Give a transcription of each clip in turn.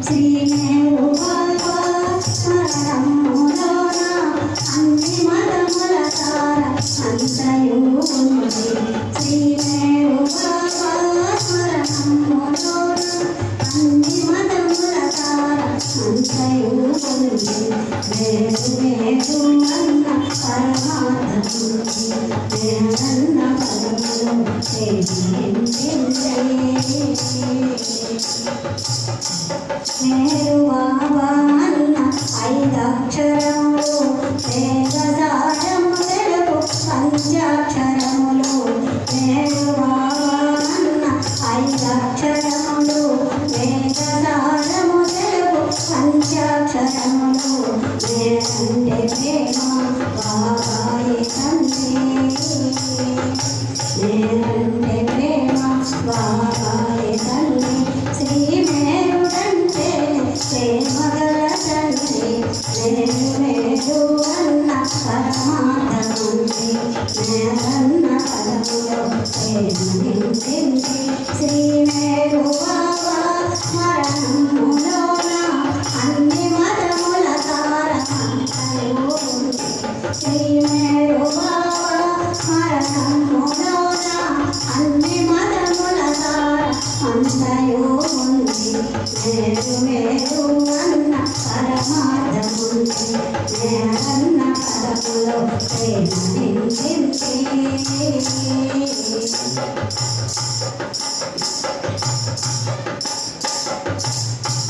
Sri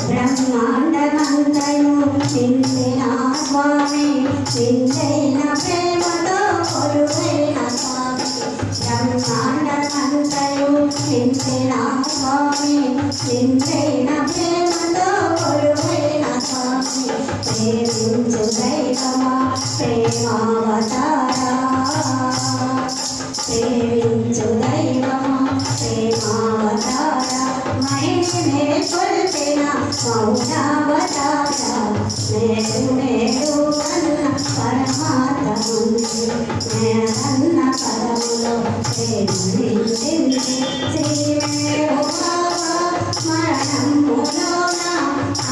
బ్రహ్మాండమంతయు నిండిన స్వామి నిండైన ప్రేమతో కొలువైన స్వామి బ్రహ్మాండమంతయు నిండిన స్వామి నిండైన ప్రేమతో కొలువైన స్వామి ప్రేమించు దైవమా ప్రేమావతారా ప్రేమించు దైవమా ప్రేమావతారా. महेश मेरे पर तेरा पहुँचा बताया मैं तुम्हें तो अन्ना परमात्मा मैं अन्ना परमलो तेरे दिल से मैं बाबा मरणम पुलोना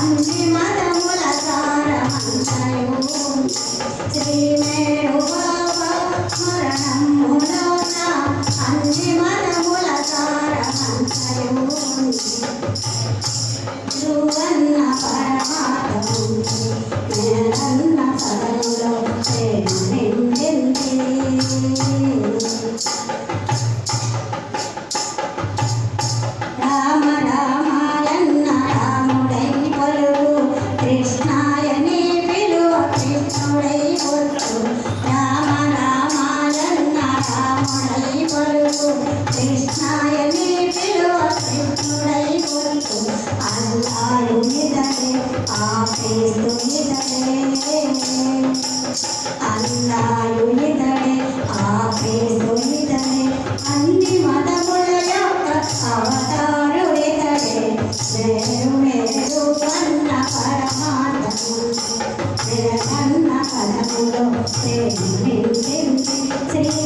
अंतिम तमुला सारा अंतर श्री मैं కన్న పదములో శ్రీ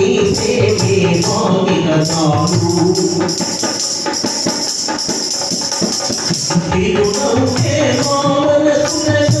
మామా నీ ప్రేమే మాగిన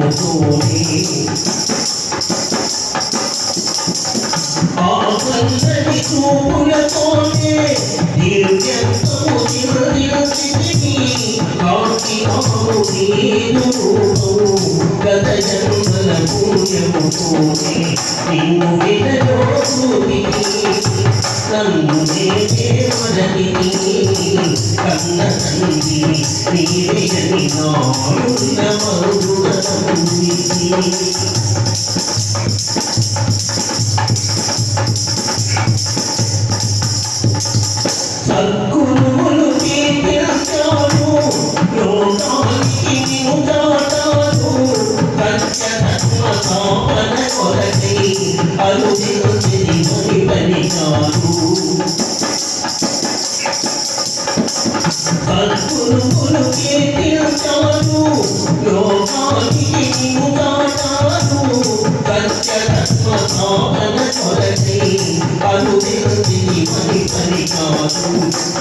పుణ్యముతోనే ఆ చల్లని చూపులతోనే దివ్యత్వము తిరుగిల్చితివి కాంతి నాము నీదు రూపము గగజంగల పుణ్యముతోనే నిన్ను విడలో చూపిని నన్ను నేనే మదనిని కన్న తండ్రిని నీవే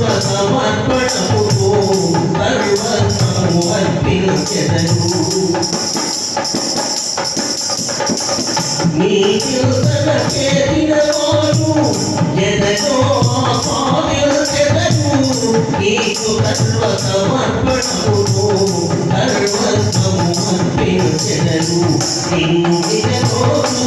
సర్వ సమర్పణముతో సర్వస్వము అర్పించెదను నీకింతట చేరిన వారు ఎదగో ఆదిలకెదగో నీకు సర్వ సమర్పణముతో సర్వస్వము అర్పించెదను నిన్ను వినకోరు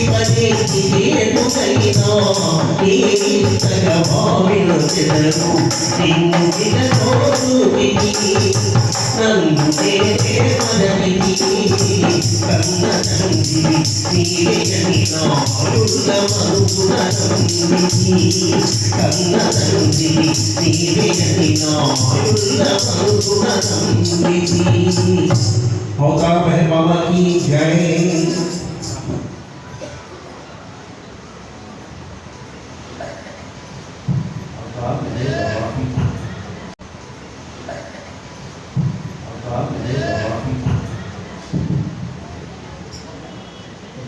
ఎట్టి పది తెలియదురైనా నీ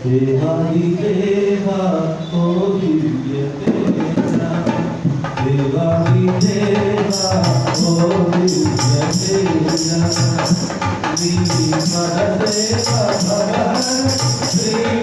देहा ही देहा ओ दिव्य तेरा देहा ही देहा ओ दिव्य तेरा दिव्य देवा, भगवान, श्री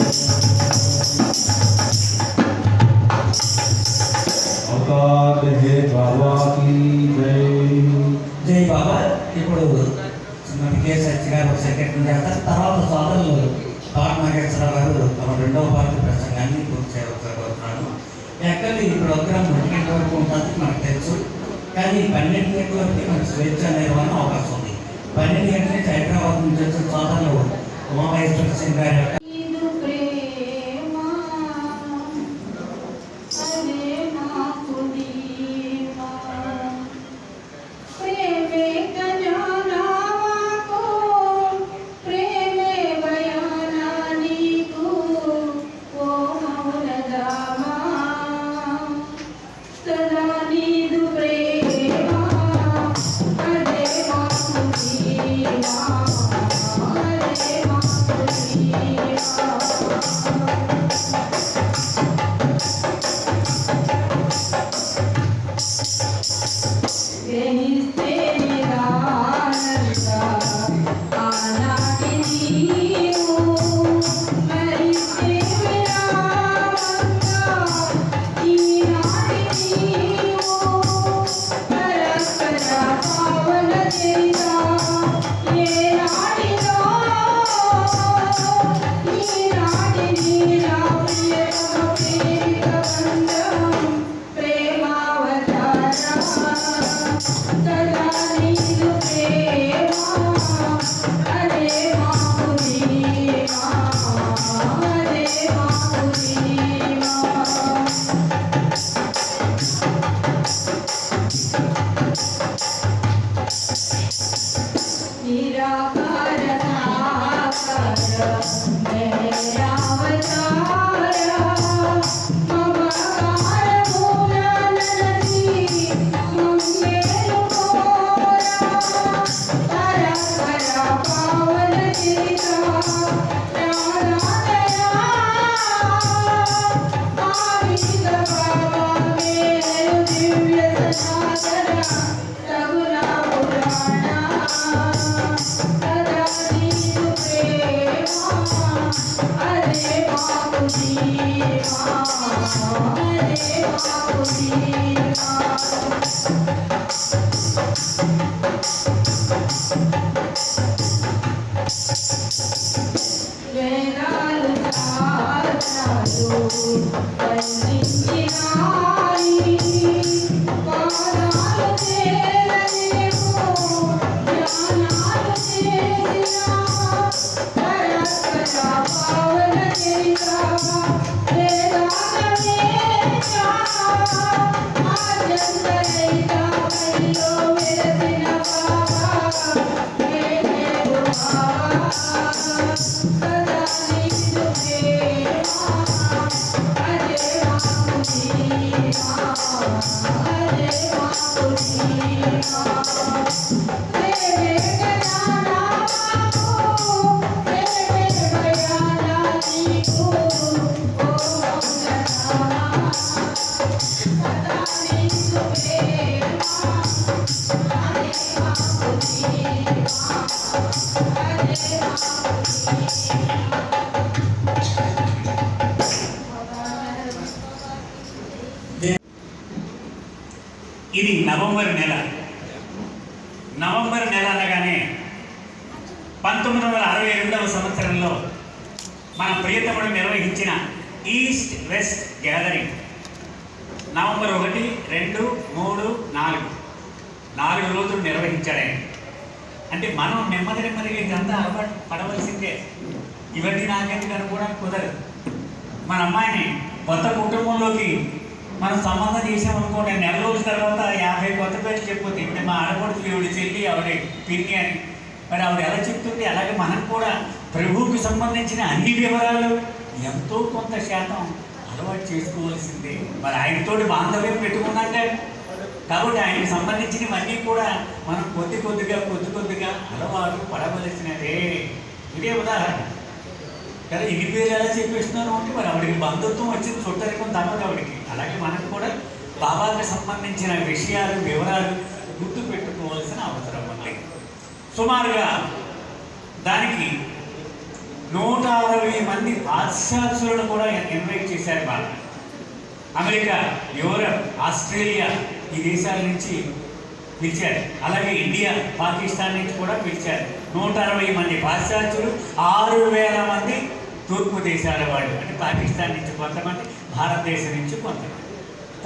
స్వేచ్ఛ నిర్వహణ అవకాశం ఉంది. పన్నెండు గంటలకి హైదరాబాద్ నుంచి వచ్చిన సోదరులు ఉమామహేశ్వర సింగ్ గారు Thank you. East west gathering. November ఒకటి రెండు మూడు నాలుగు. నాలుగు రోజులు నిర్వహించాడు ఆయన అంటే మనం నెమ్మది నెమ్మదిగా ఇదంతా అలవాటు పడవలసిందే. ఇవన్నీ నాకెందుకు అనుకోవడానికి కుదరదు. మన అమ్మాయిని కొత్త కుటుంబంలోకి మనం సంబంధం చేసామనుకోండి నెల రోజుల తర్వాత యాభై కొత్త పేర్లు చెప్పుతుంది ఇప్పుడు మా ఆడపడుతుంది ఈవిడ చెల్లి ఆవిడ పిన్ని అని. మరి ఆవిడ ఎలా చెప్తుంది? అలాగే మనం కూడా ప్రభువుకి సంబంధించిన అన్ని వివరాలు ఎంతో కొంత శాతం అలవాటు చేసుకోవాల్సిందే. మరి ఆయనతోటి బాంధవ్యం పెట్టుకున్నాక కాబట్టి ఆయనకి సంబంధించినవన్నీ కూడా మనం కొద్ది కొద్దిగా కొద్ది కొద్దిగా అలవాటు పడవలసినదే. ఇదే ఉదాహరణ. కదా ఇన్ని పేర్లు ఎలా చెప్పేస్తున్నాను అంటే మరి ఆవిడకి బంధుత్వం వచ్చింది చుట్టరికం తప్పదు ఆవిడకి. అలాగే మనకు కూడా బాబాకి సంబంధించిన విషయాలు వివరాలు గుర్తు పెట్టుకోవాల్సిన అవసరం ఉంది. సుమారుగా దానికి నూట అరవై మంది పాశ్చాత్యులను కూడా ఇన్వైట్ చేశారు బాగా. అమెరికా యూరప్ ఆస్ట్రేలియా ఈ దేశాల నుంచి పిలిచారు. అలాగే ఇండియా పాకిస్తాన్ నుంచి కూడా పిలిచారు. నూట అరవై మంది పాశ్చాత్యులు ఆరు వేల మంది తూర్పు దేశాల వాళ్ళు. అంటే పాకిస్తాన్ నుంచి కొంతమంది భారతదేశం నుంచి కొంతమంది.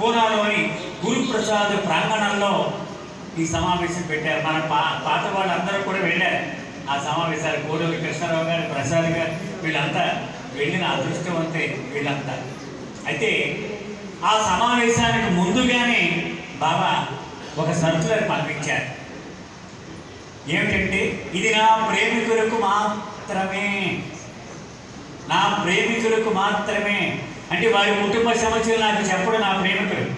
పూనాలోని గురుప్రసాద్ ప్రాంగణంలో ఈ సమావేశం పెట్టారు. మన పా పాత వాళ్ళందరూ కూడా వెళ్ళారు. ఆ సమావేశాలు కోడూరి కృష్ణారావు గారు ప్రసాద్ గారు వీళ్ళంతా వెళ్ళిన అదృష్టవంతే వీళ్ళంతా. అయితే ఆ సమావేశానికి ముందుగానే బాబా ఒక సర్కులర్ పంపించారు. ఏమిటంటే ఇది నా ప్రేమికులకు మాత్రమే. నా ప్రేమికులకు మాత్రమే. అంటే వారి కుటుంబ సమస్యలు నాకు చెప్పడు నా ప్రేమికులు.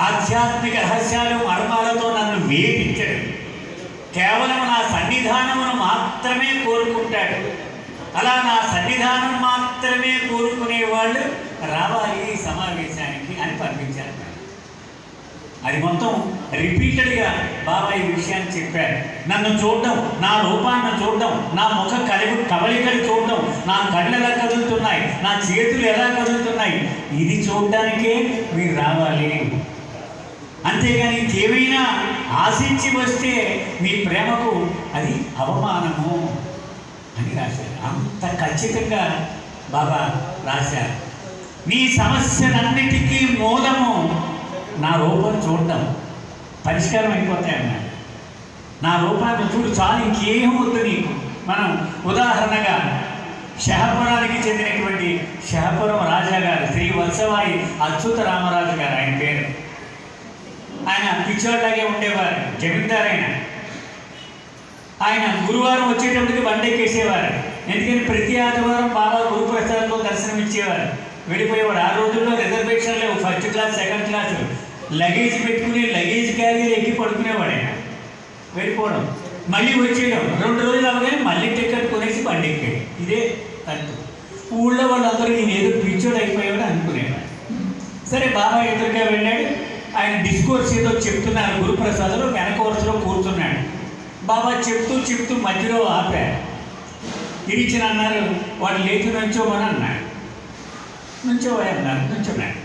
ఆధ్యాత్మిక రహస్యాలు మర్మాలతో నన్ను వేధించడం. కేవలం నా సన్నిధానమును మాత్రమే కోరుకుంటాడు. అలా నా సన్నిధానం మాత్రమే కోరుకునే వాళ్ళు రావాలి సమావేశానికి అని పంపించారు. అది మొత్తం రిపీటెడ్గా బాబా ఈ విషయాన్ని చెప్పారు. నన్ను చూడడం నా రూపాన్ని చూడడం నా ముఖ కలిగి కవలికలు చూడడం నా కళ్ళు ఎలా కదులుతున్నాయి నా చేతులు ఎలా కదులుతున్నాయి ఇది చూడడానికే మీరు రావాలి. అంతేగాని ఏమైనా ఆశించి వస్తే మీ ప్రేమకు అది అవమానము అని రాశారు. అంత ఖచ్చితంగా బాబా రాశారు. నీ సమస్యలన్నిటికీ మూలము నా రూపం చూడటం. పరిష్కారం అయిపోతాయి నా రూపాన్ని చూడు చాలు ఇంకేం వద్దు నీకు. మనం ఉదాహరణగా షహపురానికి చెందినటువంటి షహపురం రాజా గారు శ్రీ వత్సవాయి అచ్యుత రామరాజు గారు ఆయన పేరు. ఆయన పిచ్చోళ్ళలాగే ఉండేవారు జమీందారు ఆయన ఆయన గురువారం వచ్చేటప్పటికి బండెక్కేసేవారు. ఎందుకని ప్రతి ఆదివారం బాబా గురుప్రసాద్లో దర్శనం ఇచ్చేవారు. వెళ్ళిపోయేవారు. ఆ రోజుల్లో రిజర్వేషన్ లేవు. First class second class. Luggage పెట్టుకుని లగేజ్ క్యారీలు ఎక్కి పడుకునేవాడు. ఆయన వెళ్ళిపోవడం. మళ్ళీ వచ్చేయడం. రెండు రోజులు అవగానే మళ్ళీ టికెట్ కొనేసి బండి ఎక్కాడు ఇదే తంతు ఊళ్ళో వాళ్ళందరూ నేను ఏదో పిచ్చోడు అయిపోయాడు అనుకునేవాడు సరే బాబా ఎదురుగా వెళ్ళాడు? ఆయన డిస్కోర్స్ ఏదో చెప్తున్నారు. గురుప్రసాద్లో వెనక వరుసలో కూర్చున్నాడు. బాబా చెప్తూ చెప్తూ మధ్యలో ఆపారు ఇరిచిన అన్నారు వాడు లేచి నుంచోమని అన్నాడు. నుంచోవా అన్నారు. నుంచున్నాడు.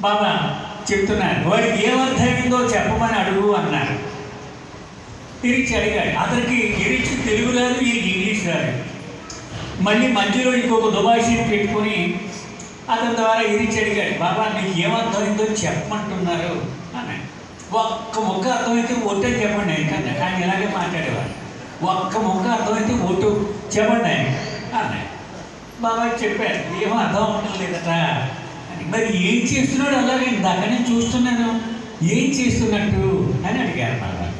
బాబా చెప్తున్నారు వాడికి ఏమర్థమైందో చెప్పమని అడుగు అన్నారు. తిరిగి అడిగాడు అతనికి ఇరిచి తెలుగు రాదు వీరికి ఇంగ్లీష్ రాదు. మళ్ళీ మధ్యలో ఇంకొక దుబాషిని పెట్టుకొని అతని ద్వారా ఇరిచి అడిగాడు బాబా నీకు ఏమర్థమైందో చెప్పమంటున్నారు అన్నాడు. ఒక్క ముక్క అర్థమైతే ఒట్టు అని చెప్పండి ఆయన కన్నా. ఆయన ఇలాగే మాట్లాడేవాడు ఒక్క ముక్క అర్థమైతే ఒట్టు చెప్పండి ఆయన అన్నాడు. బాబా చెప్పాడు ఏమో అర్థం అవడం లేదట. అని. మరి ఏం చేస్తున్నాడు? అలాగే నేను నేను చూస్తున్నాను. ఏం చేస్తున్నట్టు? అని అడిగారు బాబా.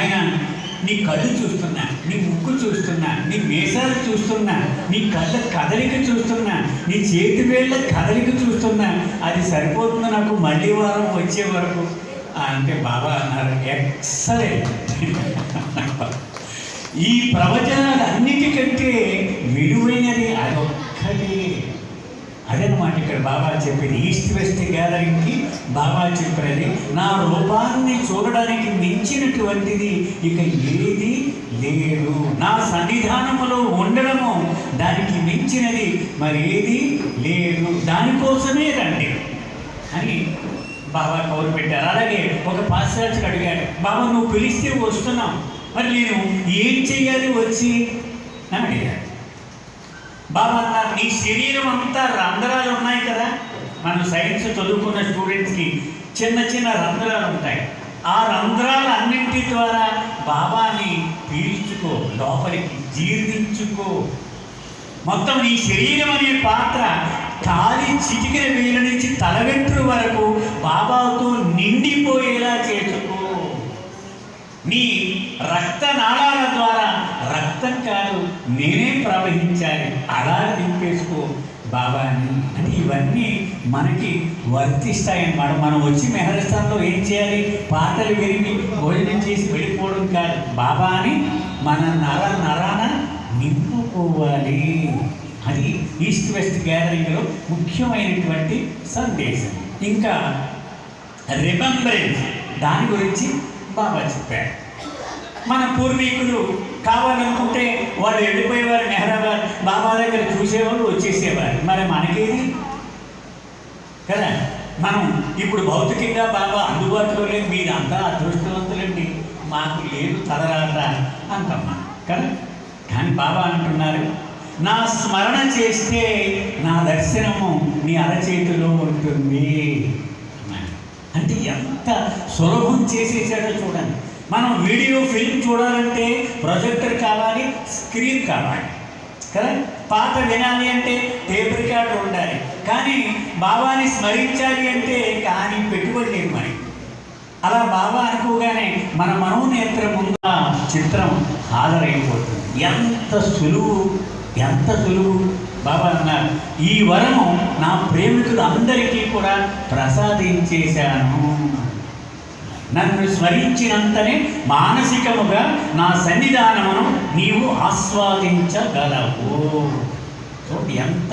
ఆయన నీ కళ్ళు చూస్తున్నా నీ ముక్కు చూస్తున్నా నీ మీసాలు చూస్తున్నా నీ కళ్ళ కదలిక చూస్తున్నా నీ చేతి వేళ్ళ కదలిక చూస్తున్నా అది సరిపోతుంది నాకు మళ్ళీ వారం వచ్చే వరకు? అంటే బాబా అన్నారు ఎక్సలెంట్. ఈ ప్రవచనాలు అన్నిటికంటే విలువైనది అదొక్కటి. అదనమాట ఇక్కడ బాబా చెప్పేది. ఈస్ట్ వెస్ట్ గ్యాదరింగ్కి బాబా చెప్పినది నా రూపాన్ని చూడడానికి మించినటువంటిది ఇక ఏది లేదు. నా సన్నిధానములో ఉండడము దానికి మించినది మరి ఏది లేదు. దానికోసమే రండి అని బాబా కౌరు పెట్టారు. అలాగే ఒక పాశ్చాత్యుడు అడిగాడు బాబా నువ్వు పిలిస్తే వస్తున్నావు మరి నేను ఏం చెయ్యాలి వచ్చి? అని అడిగాడు. బాబా అన్నారు నీ శరీరం అంతా రంధ్రాలు ఉన్నాయి కదా. మనం సైన్స్ చదువుకున్న స్టూడెంట్స్కి చిన్న చిన్న రంధ్రాలు ఉంటాయి. ఆ రంధ్రాలు అన్నింటి ద్వారా బాబాని పీల్చుకో లోపలికి జీర్ణించుకో. మొత్తం నీ శరీరం అనే పాత్ర కాలి చిటికిన వేల నుంచి తల వెంట్రు వరకు బాబాతో నిండిపోయేలా చేసుకో నీ రక్త నాళాల ద్వారా రక్తం కాదు నేనే ప్రవహించాలి. అలా నింపేసుకో బాబాని. అని ఇవన్నీ మనకి వర్తిస్తాయన్నమాట. మనం వచ్చి మెహరస్థాన్లో ఏం చేయాలి? పాటలు విరిగి భోజనం చేసి వెళ్ళిపోవడం కాదు. బాబాని మన నర నరాన నింపుకోవాలి. అది ఈస్ట్ వెస్ట్ గ్యాదరింగ్లో ముఖ్యమైనటువంటి సందేశం. ఇంకా రిమెంబరెన్స్. దాని గురించి బాబా చెప్పారు. మన పూర్వీకులు కావాలనుకుంటే వాళ్ళు వెళ్ళిపోయేవారు మెహరాబాద్ బాబా దగ్గర చూసేవాళ్ళు వచ్చేసేవారు. మరి మనకేది? కదా? మనం ఇప్పుడు భౌతికంగా బాబా అందుబాటులో లేదు మీరంతా అంతా అదృష్టవంతులండి. మాకు లేదు తలరాట అంటమ్మా కదా? కానీ బాబా అంటున్నారు నా స్మరణ చేస్తే నా దర్శనము నీ అరచేతిలో ఉంటుంది. అంటే ఎంత సులభం చేసేసాడో చూడండి. మనం వీడియో ఫిల్మ్ చూడాలంటే ప్రొజెక్టర్ కావాలి స్క్రీన్ కావాలి. కదా? పాట వినాలి అంటే టేప్ రికార్డు ఉండాలి. కానీ బాబాని స్మరించాలి అంటే కానీ పెట్టుబడి లేదు మరి. అలా బాబా అనుకోగానే మన మనోనేత్రం ముందు చిత్రం హాజరైపోతుంది ఎంత సులువు ఎంత సులువు? బాబా అన్నారు ఈ వరము నా ప్రేమికులు అందరికీ కూడా ప్రసాదించేశాను. నన్ను స్మరించినంతనే మానసికముగా నా సన్నిధానమును నీవు ఆస్వాదించగలవు. చూడండి ఎంత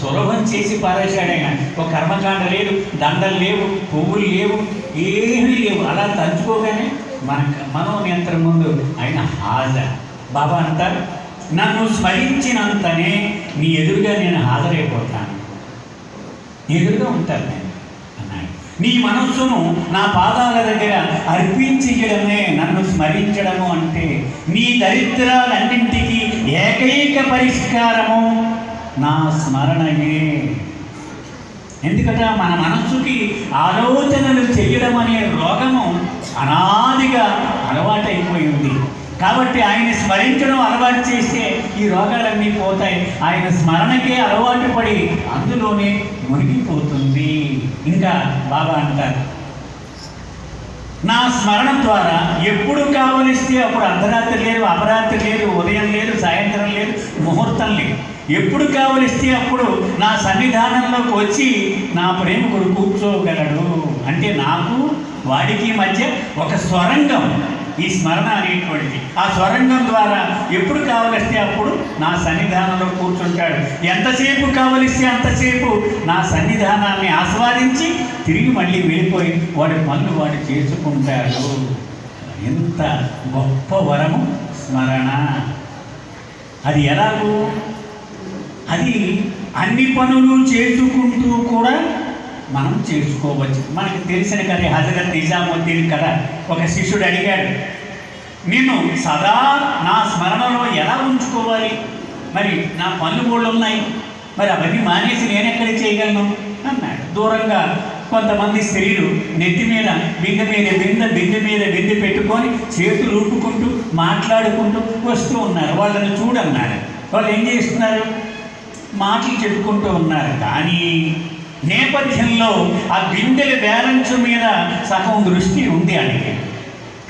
సులభం చేసి పారేశాడైన ఒక కర్మకాండ లేదు దండలు లేవు పువ్వులు లేవు ఏమీ లేవు. అలా తలుచుకోగానే మన మనోనియంత్రణ ముందు ఆయన హాజర్. బాబా అంటారు నన్ను స్మరించినంతనే నీ ఎదురుగా నేను హాజరైపోతాను. ఎదురుగా ఉంటాను నీ మనస్సును నా పాదాల దగ్గర అర్పించడమే నన్ను స్మరించడము అంటే నీ దరిద్రాలన్నింటికీ ఏకైక పరిష్కారము నా స్మరణయే. ఎందుకంటే? మన మనస్సుకి ఆలోచనలు చేయడం అనే రోగము అనాదిగా అలవాటైపోయింది. కాబట్టి ఆయన స్మరించడం అలవాటు చేస్తే ఈ రోగాలన్నీ పోతాయి. ఆయన స్మరణకే అలవాటు పడి అందులోనే మునిగిపోతుంది. ఇంకా బాబా అంటారు నా స్మరణ ద్వారా ఎప్పుడు కావలిస్తే అప్పుడు అర్ధరాత్రి లేదు అపరాత్రి లేదు ఉదయం లేదు సాయంత్రం లేదు ముహూర్తం లేదు. ఎప్పుడు కావలిస్తే అప్పుడు నా సన్నిధానంలోకి వచ్చి నా ప్రేమికుడు కూర్చోగలడు. అంటే నాకు వాడికి మధ్య ఒక స్వరంగం ఈ స్మరణ అనేటువంటిది. ఆ స్వరంగం ద్వారా ఎప్పుడు కావలిస్తే అప్పుడు? నా సన్నిధానంలో కూర్చుంటాడు. ఎంతసేపు కావలిస్తే అంతసేపు? నా సన్నిధానాన్ని ఆస్వాదించి తిరిగి మళ్ళీ వెళ్ళిపోయి వాడి పనులు వాడు చేసుకుంటాడు. ఎంత గొప్ప వరము స్మరణ. అది ఎలాగో? అది అన్ని పనులు చేసుకుంటూ కూడా మనం చేసుకోవచ్చు మనకి తెలిసిన కథ హజరత్ నిజాముద్దీన్ కథ ఒక శిష్యుడు అడిగాడు నేను సదా నా స్మరణలో ఎలా ఉంచుకోవాలి? మరి నా పనులు కూడా ఉన్నాయి మరి అవన్నీ మానేసి నేను ఎక్కడ చేయగలను? అన్నాడు. దూరంగా కొంతమంది స్త్రీలు నెత్తి మీద బిందె మీద బిందె బిందె మీద బిందె పెట్టుకొని చేతులు ఊపుకుంటూ మాట్లాడుకుంటూ వస్తూ ఉన్నారు. వాళ్ళని చూడన్నారు. వాళ్ళు ఏం చేస్తున్నారు? మాటలు చెప్పుకుంటూ ఉన్నారు. కానీ నేపథ్యంలో ఆ బిందెల బ్యాలెన్స్ మీద సగం దృష్టి ఉంది ఆయనకి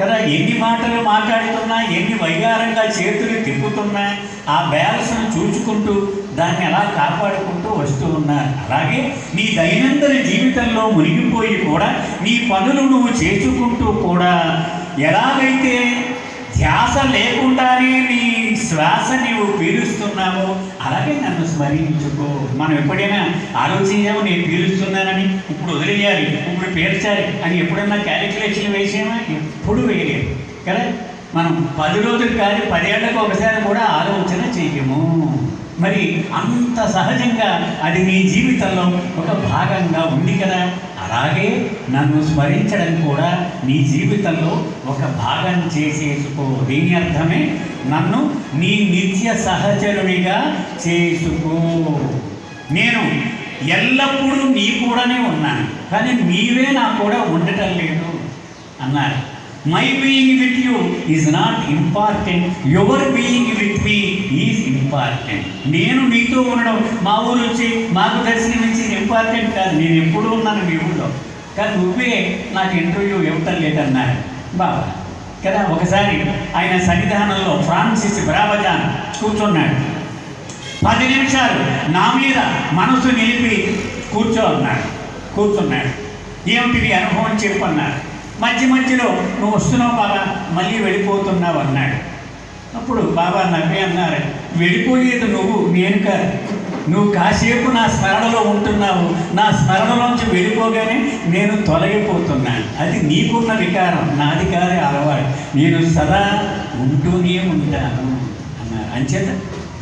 కదా ఎన్ని మాటలు మాట్లాడుతున్నా ఎన్ని వైగారంగా చేతులు తిప్పుతున్నా ఆ బ్యాలెన్స్ను చూచుకుంటూ దాన్ని ఎలా కాపాడుకుంటూ వస్తూ ఉన్నారు అలాగే నీ దైనందిన జీవితంలో మునిగిపోయి కూడా నీ పనులు నువ్వు చేసుకుంటూ కూడా ఎలాగైతే ధ్యాస లేకుండానే నీ శ్వాస నీవు పీలుస్తున్నావో. అలాగే నన్ను స్మరించుకో. మనం ఎప్పుడైనా ఆలోచించాము నేను పీలుస్తున్నానని ఇప్పుడు వదిలేయాలి ఇప్పుడు పేర్చాలి అని ఎప్పుడన్నా క్యాలిక్యులేషన్ వేసామా? ఎప్పుడు వేయలేదు. కదా? మనం పది రోజులు కాదు పదేళ్ళకు ఒకసారి కూడా ఆలోచన చేయము మరి అంత సహజంగా అది నీ జీవితంలో ఒక భాగంగా ఉంది కదా? అలాగే నన్ను స్మరించడం కూడా నీ జీవితంలో ఒక భాగం చేసేసుకో. దీని అర్థమే నన్ను నీ నిత్య సహచరునిగా చేసుకో. నేను ఎల్లప్పుడూ నీ కూడానే ఉన్నాను కానీ నీవే నా కూడా ఉండటం లేదు అన్నారు. My being with you is not important your being with me is important నేను నీతో ఉండడం మా ఊరు వచ్చి మాకు దర్శనం ఇచ్చి ఇంపార్టెంట్ కాదు. నేను ఎప్పుడూ ఉన్నాను మీ ఊళ్ళో కానీ నువ్వే నాకు ఇంటర్వ్యూ ఇవ్వటం లేదన్నారు. బాబా కదా ఒకసారి ఆయన సన్నిధానంలో ఫ్రాన్సిస్ బ్రాబజాన్ కూర్చున్నాడు. పది నిమిషాలు నా మీద మనసు నిలిపి కూర్చో అన్నాడు. కూర్చున్నాడు. ఏమిటి అనుభవం చెప్పన్నాడు. మధ్య మధ్యలో నువ్వు వస్తున్నావు బాబా మళ్ళీ వెళ్ళిపోతున్నావు అన్నాడు. అప్పుడు బాబా నవ్వి అన్నారు వెళ్ళిపోయేది నువ్వు నేను కాదు నువ్వు కాసేపు నా స్మరణలో ఉంటున్నావు. నా స్మరణలోంచి వెళ్ళిపోగానే నేను తొలగిపోతున్నాను. అది నీకున్న వికారం నాది కాదే అలవాటు. నేను సదా ఉంటూనే ఉంటాను అన్నారు. అంచేత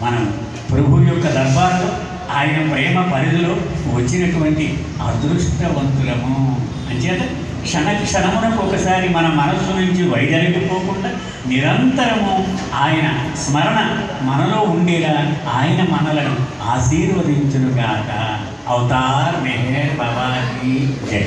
మనం ప్రభు యొక్క దర్బార్లో ఆయన ప్రేమ పరిధిలో వచ్చినటువంటి అదృష్టవంతులము. అంచేత క్షణ క్షణమునకు ఒకసారి మన మనస్సు నుంచి వైదొలిగిపోకుండా నిరంతరము ఆయన స్మరణ మనలో ఉండేలా ఆయన మనలను ఆశీర్వదించునుగాక. అవతార్ మెహర్ బాబాకి జై.